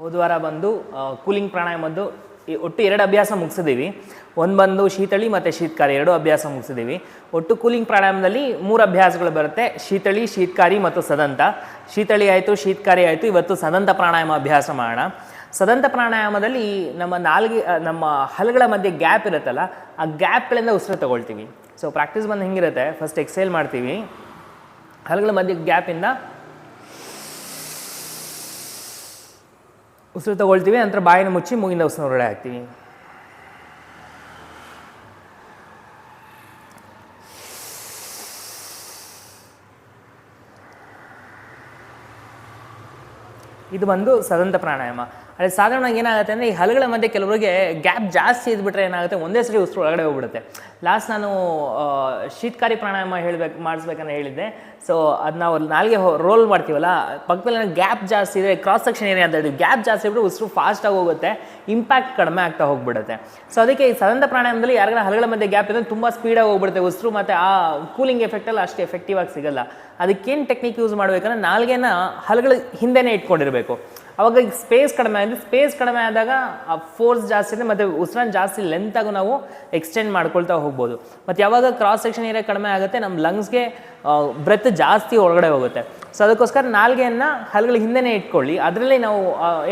ಹೋದ ವಾರ ಬಂದು ಕೂಲಿಂಗ್ ಪ್ರಾಣಾಯಾಮದ್ದು ಒಟ್ಟು ಎರಡು ಅಭ್ಯಾಸ ಮುಗಿಸಿದ್ದೀವಿ. ಒಂದು ಬಂದು ಶೀತಳಿ ಮತ್ತು ಶೀತಕಾರಿ, ಎರಡು ಅಭ್ಯಾಸ ಮುಗಿಸಿದ್ದೀವಿ. ಒಟ್ಟು ಕೂಲಿಂಗ್ ಪ್ರಾಣಾಯಾಮದಲ್ಲಿ ಮೂರು ಅಭ್ಯಾಸಗಳು ಬರುತ್ತೆ. ಶೀತಳಿ, ಶೀತಕಾರಿ ಮತ್ತು ಸದಂತ. ಶೀತಳಿ ಆಯಿತು, ಶೀತಕಾರಿ ಆಯಿತು, ಇವತ್ತು ಸದಂತ ಪ್ರಾಣಾಯಾಮ ಅಭ್ಯಾಸ ಮಾಡೋಣ. ಸದಂತ ಪ್ರಾಣಾಯಾಮದಲ್ಲಿ ನಮ್ಮ ನಾಲ್ಗೆ ನಮ್ಮ ಹಲ್ಗಳ ಮಧ್ಯೆ ಗ್ಯಾಪ್ ಇರುತ್ತಲ್ಲ, ಆ ಗ್ಯಾಪ್ಗಳಿಂದ ಉಸಿರು ತಗೊಳ್ತೀವಿ. ಸೊ ಪ್ರಾಕ್ಟೀಸ್ ಬಂದು ಹೆಂಗಿರುತ್ತೆ. ಫಸ್ಟ್ ಎಕ್ಸೈಲ್ ಮಾಡ್ತೀವಿ. ಹಲ್ಗಳ ಮಧ್ಯೆ ಗ್ಯಾಪಿಂದ ಉಸಿರು ತಗೊಳ್ತೀವಿ ನಂತರ ಬಾಯಿನ ಮುಚ್ಚಿ ಮೂಗಿಂದ ಉಸಿರು ಹೊರಗಡೆ ಹಾಕ್ತೀವಿ. ಇದು ಬಂದು ಸದಂತ ಪ್ರಾಣಾಯಾಮ. ಅದೇ ಸಾಧಾರಣವಾಗಿ ಏನಾಗುತ್ತೆ ಅಂದರೆ ಈ ಹಲಗಳ ಮಧ್ಯೆ ಕೆಲವರಿಗೆ ಗ್ಯಾಪ್ ಜಾಸ್ತಿ ಇದ್ಬಿಟ್ರೆ ಏನಾಗುತ್ತೆ ಒಂದೇ ಸರಿ ಉಸಿರು ಒಳಗಡೆ ಹೋಗ್ಬಿಡುತ್ತೆ. ಲಾಸ್ಟ್ ನಾನು ಶೀತಕಾರಿ ಪ್ರಾಣಾಯಾಮ ಹೇಳ್ಬೇಕು, ಮಾಡಿಸ್ಬೇಕಂತ ಹೇಳಿದ್ದೆ. ಸೊ ಅದು ನಾವು ನಾಲ್ಗೆ ರೋಲ್ ಮಾಡ್ತೀವಲ್ಲ, ಪಕ್ಕದಲ್ಲಿ ಗ್ಯಾಪ್ ಜಾಸ್ತಿ ಇದೆ ಕ್ರಾಸ್ ಸೆಕ್ಷನ್ ಏನೇ ಅಂತ ಹೇಳಿ ಗ್ಯಾಪ್ ಜಾಸ್ತಿ ಇದ್ಬಿಟ್ಟು ಉಸಿರು ಫಾಸ್ಟಾಗಿ ಹೋಗುತ್ತೆ ಇಂಪ್ಯಾಕ್ಟ್ ಕಡಿಮೆ ಆಗ್ತಾ ಹೋಗ್ಬಿಡುತ್ತೆ. ಸೊ ಅದಕ್ಕೆ ಈ ಸದಂತ ಪ್ರಾಣಾಯಾಮದಲ್ಲಿ ಯಾರಿಗಾರ ಹಲಗಳ ಮಧ್ಯೆ ಗ್ಯಾಪ್ ಇದ್ರೆ ತುಂಬ ಸ್ಪೀಡಾಗಿ ಹೋಗ್ಬಿಡುತ್ತೆ ಉಸಿರು, ಮತ್ತು ಆ ಕೂಲಿಂಗ್ ಎಫೆಕ್ಟಲ್ಲಿ ಅಷ್ಟು ಎಫೆಕ್ಟಿವ್ ಆಗಿ ಸಿಗಲ್ಲ. ಅದಕ್ಕೇನು ಟೆಕ್ನಿಕ್ ಯೂಸ್ ಮಾಡಬೇಕಂದ್ರೆ ನಾಲ್ಗೆನ ಹಲಗಳ ಹಿಂದೆನೇ ಇಟ್ಕೊಂಡಿರಬೇಕು. ಅವಾಗ ಈಗ ಸ್ಪೇಸ್ ಕಡಿಮೆ ಆಗಿದೆ. ಸ್ಪೇಸ್ ಕಡಿಮೆ ಆದಾಗ ಆ ಫೋರ್ಸ್ ಜಾಸ್ತಿ ಇದೆ ಮತ್ತು ಉಸಿರನ್ನ ಜಾಸ್ತಿ ಲೆಂತಾಗೂ ನಾವು ಎಕ್ಸ್ಟೆಂಡ್ ಮಾಡ್ಕೊಳ್ತಾ ಹೋಗ್ಬೋದು. ಮತ್ತು ಯಾವಾಗ ಕ್ರಾಸ್ ಸೆಕ್ಷನ್ ಏರಿಯಾ ಕಡಿಮೆ ಆಗುತ್ತೆ ನಮ್ಮ ಲಂಗ್ಸ್ಗೆ ಬ್ರೆತ್ ಜಾಸ್ತಿ ಒಳಗಡೆ ಹೋಗುತ್ತೆ. ಸೊ ಅದಕ್ಕೋಸ್ಕರ ನಾಲ್ಗೆಯನ್ನು ಹಲ್ಗಳ ಹಿಂದೆನೇ ಇಟ್ಕೊಳ್ಳಿ. ಅದರಲ್ಲಿ ನಾವು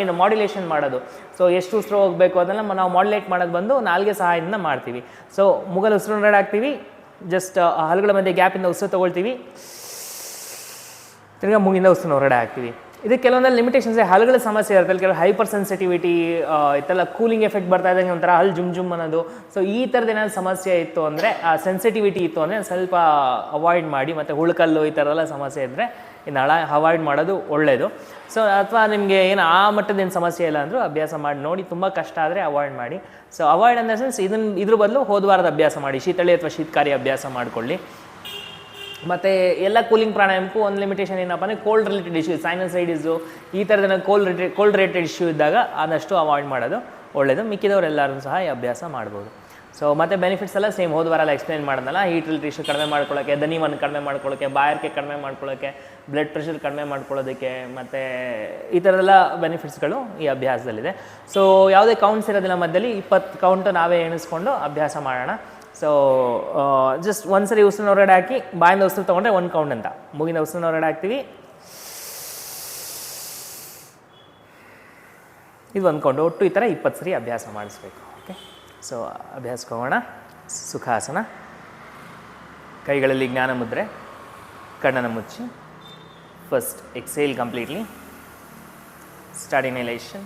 ಏನು ಮಾಡ್ಯುಲೇಷನ್ ಮಾಡೋದು. ಸೊ ಎಷ್ಟು ಉಸಿರು ಹೋಗಬೇಕು ಅದನ್ನು ನಾವು ಮಾಡ್ಯುಲೇಟ್ ಮಾಡೋದು ಬಂದು ನಾಲ್ಗೆ ಸಹಾಯದಿಂದ ಮಾಡ್ತೀವಿ. ಸೊ ಮುಗಲ್ ಉಸಿರು ಹೊರಗಡೆ ಹಾಕ್ತೀವಿ ಜಸ್ಟ್ ಹಲ್ಗಳ ಮಧ್ಯೆ ಗ್ಯಾಪಿಂದ ಉಸಿರು ತೊಗೊಳ್ತೀವಿ. ತಿರ್ಗಾ ಮುಗಿಂದ ಉಸಿರು ಹೊರಗಡೆ ಹಾಕ್ತೀವಿ. ಇದಕ್ಕೆ ಕೆಲವೊಂದಲ್ಲಿ ಲಿಮಿಟೇಷನ್ಸ್ ಹಲ್ಗಳ ಸಮಸ್ಯೆ ಇರುತ್ತೆ. ಕೆಲವು ಹೈಪರ್ ಸೆನ್ಸಿಟಿವಿಟಿ ಇತ್ತೆಲ್ಲ ಕೂಲಿಂಗ್ ಎಫೆಕ್ಟ್ ಬರ್ತಾ ಇದ್ದಂಗೆ ಒಂಥರ ಹಲ್ ಜುಮ್ ಜುಮ್ ಅನ್ನೋದು. ಸೊ ಈ ಥರದ್ದು ಏನಾದ್ರು ಸಮಸ್ಯೆ ಇತ್ತು ಅಂದರೆ ಸೆನ್ಸಿಟಿವಿಟಿ ಇತ್ತು ಅಂದರೆ ಸ್ವಲ್ಪ ಅವಾಯ್ಡ್ ಮಾಡಿ, ಮತ್ತು ಹುಳುಕಲ್ಲು ಈ ಥರದೆಲ್ಲ ಸಮಸ್ಯೆ ಇದ್ದರೆ ಇನ್ನು ಹಳ ಅವಾಯ್ಡ್ ಮಾಡೋದು ಒಳ್ಳೆಯದು ಸೊ ಅಥವಾ ನಿಮಗೆ ಏನು ಆ ಮಟ್ಟದ ಏನು ಸಮಸ್ಯೆ ಇಲ್ಲ ಅಂದರೂ ಅಭ್ಯಾಸ ಮಾಡಿ, ನೋಡಿ, ತುಂಬ ಕಷ್ಟ ಆದರೆ ಅವಾಯ್ಡ್ ಮಾಡಿ. ಸೊ ಅವಾಯ್ಡ್ ಅಂದ ಸೆನ್ಸ್ ಇದನ್ನು ಇದ್ರ ಬದಲು ಹೋದ ವಾರದ ಅಭ್ಯಾಸ ಮಾಡಿ, ಶೀತಳಿ ಅಥವಾ ಶೀತಕಾರಿ ಅಭ್ಯಾಸ ಮಾಡಿಕೊಳ್ಳಿ. ಮತ್ತು ಎಲ್ಲ ಕೂಲಿಂಗ್ ಪ್ರಾಣಾಯಾಮಕ್ಕೂ ಒಂದು ಲಿಮಿಟೇಷನ್ ಏನಪ್ಪ ಅಂದರೆ ಕೋಲ್ಡ್ ರಿಲೇಟೆಡ್ ಇಶ್ಯೂ ಸೈನಸೈಡಿಸು ಈ ಥರದ cold related cold related issue ಇದ್ದಾಗ ಆದಷ್ಟು ಅವಾಯ್ಡ್ ಮಾಡೋದು ಒಳ್ಳೆಯದು ಮಿಕ್ಕಿದವರೆಲ್ಲರೂ ಸಹ ಈ ಅಭ್ಯಾಸ ಮಾಡ್ಬೋದು. ಸೊ ಮತ್ತು ಬೆನಿಫಿಟ್ಸ್ ಎಲ್ಲ ಸೇಮ್ ಹೋದ ವಾರ ಎಲ್ಲ ಎಕ್ಸ್ಪ್ಲೈನ್ ಮಾಡೋದಲ್ಲ ಹೀಟ್ ಇಶ್ಯೂ ಕಡಿಮೆ ಮಾಡ್ಕೊಳ್ಳೋಕ್ಕೆ ದನಿವನ್ನು ಕಡಿಮೆ ಮಾಡ್ಕೊಳ್ಳೋಕ್ಕೆ ಬಾಯಾರಿಕೆ ಕಡಿಮೆ ಮಾಡ್ಕೊಳ್ಳೋಕ್ಕೆ ಬ್ಲಡ್ ಪ್ರೆಷರ್ ಕಡಿಮೆ ಮಾಡ್ಕೊಳ್ಳೋದಕ್ಕೆ, ಮತ್ತು ಈ ಥರದೆಲ್ಲ ಬೆನಿಫಿಟ್ಸ್ಗಳು ಈ ಅಭ್ಯಾಸದಲ್ಲಿದೆ. ಸೊ ಯಾವುದೇ ಕೌಂಟ್ಸ್ ಇರೋದಿಲ್ಲ ಮಧ್ಯದಲ್ಲಿ, ಇಪ್ಪತ್ತು ಕೌಂಟು ನಾವೇ ಎಣಿಸ್ಕೊಂಡು ಅಭ್ಯಾಸ ಮಾಡೋಣ. ಸೊ ಜಸ್ಟ್ ಒಂದ್ಸರಿ ಉಸಿರಿನ ಹೊರಗಡೆ ಹಾಕಿ ಬಾಯಿಂದ ಉಸಿರು ತೊಗೊಂಡ್ರೆ ಒಂದು ಕೌಂಟ್ ಅಂತ ಮೂಗಿನ ಉಸಿರಿನ ಹೊರಗಡೆ ಹಾಕ್ತೀವಿ ಇದು ಒಂದು ಕೌಂಟ್ ಒಟ್ಟು ಈ ಥರ ಇಪ್ಪತ್ತು ಸರಿ ಅಭ್ಯಾಸ ಮಾಡಿಸ್ಬೇಕು ಓಕೆ ಸೊ ಅಭ್ಯಾಸಕ್ಕೆ ಹೋಗೋಣ ಸುಖಾಸನ ಕೈಗಳಲ್ಲಿ ಜ್ಞಾನ ಮುದ್ರೆ ಕಣ್ಣನ ಮುಚ್ಚಿ first exhale completely start inhalation